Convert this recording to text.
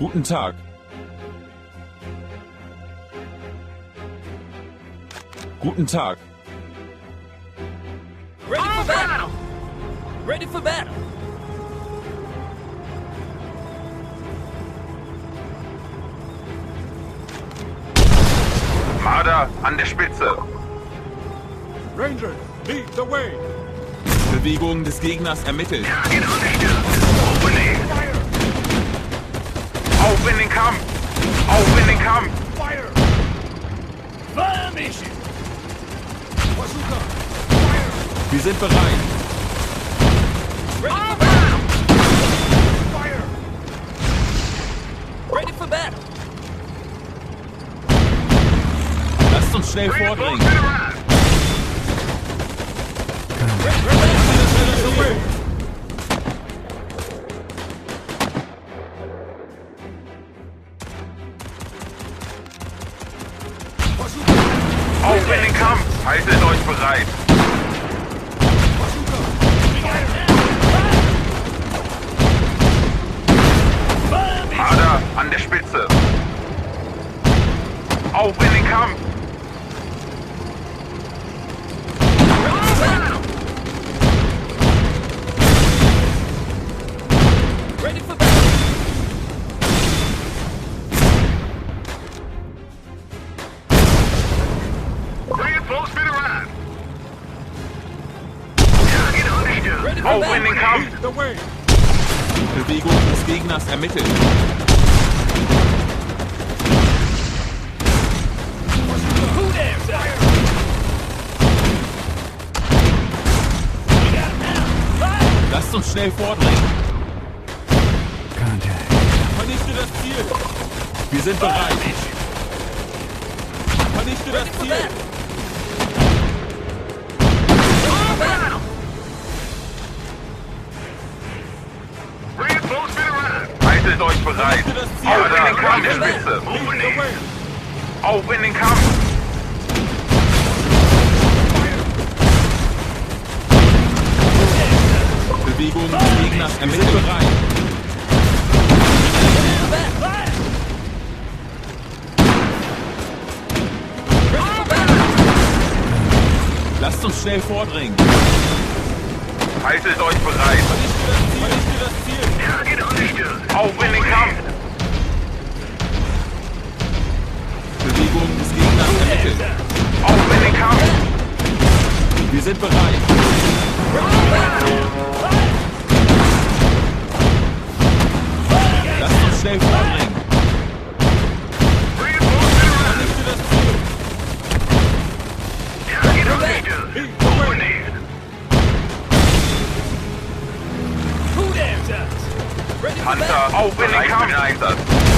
Guten Tag. Guten Tag. Ready for battle! Ready for battle! Marder an der Spitze. Rangers, lead the way. Bewegung des Gegners ermittelt. Auf in den Kampf! Auf in den Kampf! Fire! Fire mission! Bazooka! Wir sind bereit. Ready for battle! Fire! Ready for battle! Lasst uns schnell vordringen. Auf in den Kampf! Haltet euch bereit! Dares that? We got him now! Fire! Lasst uns schnell vordringen. Vernichte das Ziel. Wir sind bereit. Vernichte das Ziel. Haltet euch bereit! Auf in den Kampf der Spitze! Auf in den Kampf! Bewegung des Gegners ermittelt. bereit. Lasst uns schnell vordringen. Haltet euch bereit! Vernichte das Ziel. Auf in den Kampf! Bewegung des Gegners ermittelt. Auf in den Kampf! Wir sind bereit. Lasst uns schnell vordringen. Vernichte das Ziel. Lead the Hunter, open and come.